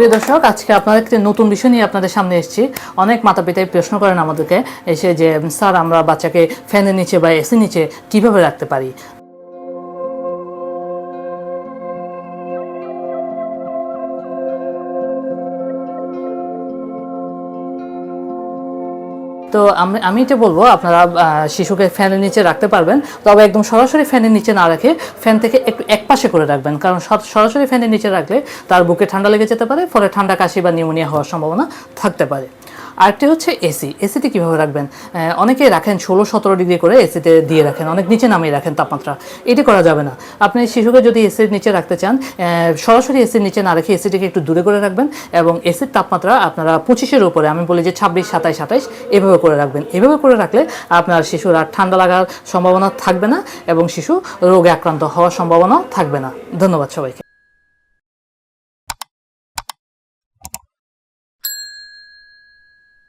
প্রিয় দর্শক, আজকে আপনাদের একটি নতুন বিষয় নিয়ে আপনাদের সামনে এসেছি। অনেক মাতা পিতাই প্রশ্ন করেন আমাদেরকে, এসে যে, স্যার, আমরা বাচ্চাকে ফ্যানের নিচে বা এসি নিচে কীভাবে রাখতে পারি? তো আমি আমি এটা বলব, আপনারা শিশুকে ফ্যানের নিচে রাখতে পারবেন, তবে একদম সরাসরি ফ্যানের নিচে না রাখে ফ্যান থেকে একটু এক পাশে করে রাখবেন, কারণ সরাসরি ফ্যানের নিচে রাখলে তার বুকে ঠান্ডা লেগে যেতে পারে, ফলে ঠান্ডা কাশি বা নিউমোনিয়া হওয়ার সম্ভাবনা থাকতে পারে। আরেকটি হচ্ছে এসি। এসিতে কীভাবে রাখবেন? আহ, অনেকেই রাখেন ষোলো সতেরো ডিগ্রি করে এসিতে দিয়ে রাখেন অনেক নিচে নামিয়ে রাখেন তাপমাত্রা। এটি করা যাবে না। আপনি শিশুকে যদি এসির নিচে রাখতে চান সরাসরি এসির নিচে না রেখে এসিটিকে একটু দূরে করে রাখবেন এবং এসির তাপমাত্রা আপনারা পঁচিশের উপরে আমি বলি যে ছাব্বিশ সাতাইশ সাতাইশ এভাবে করে রাখবেন। এভাবে করে রাখলে আপনার শিশুর আর ঠান্ডা লাগার সম্ভাবনা থাকবে না এবং শিশু রোগে আক্রান্ত হওয়ার সম্ভাবনাও থাকবে না। ধন্যবাদ সবাইকে।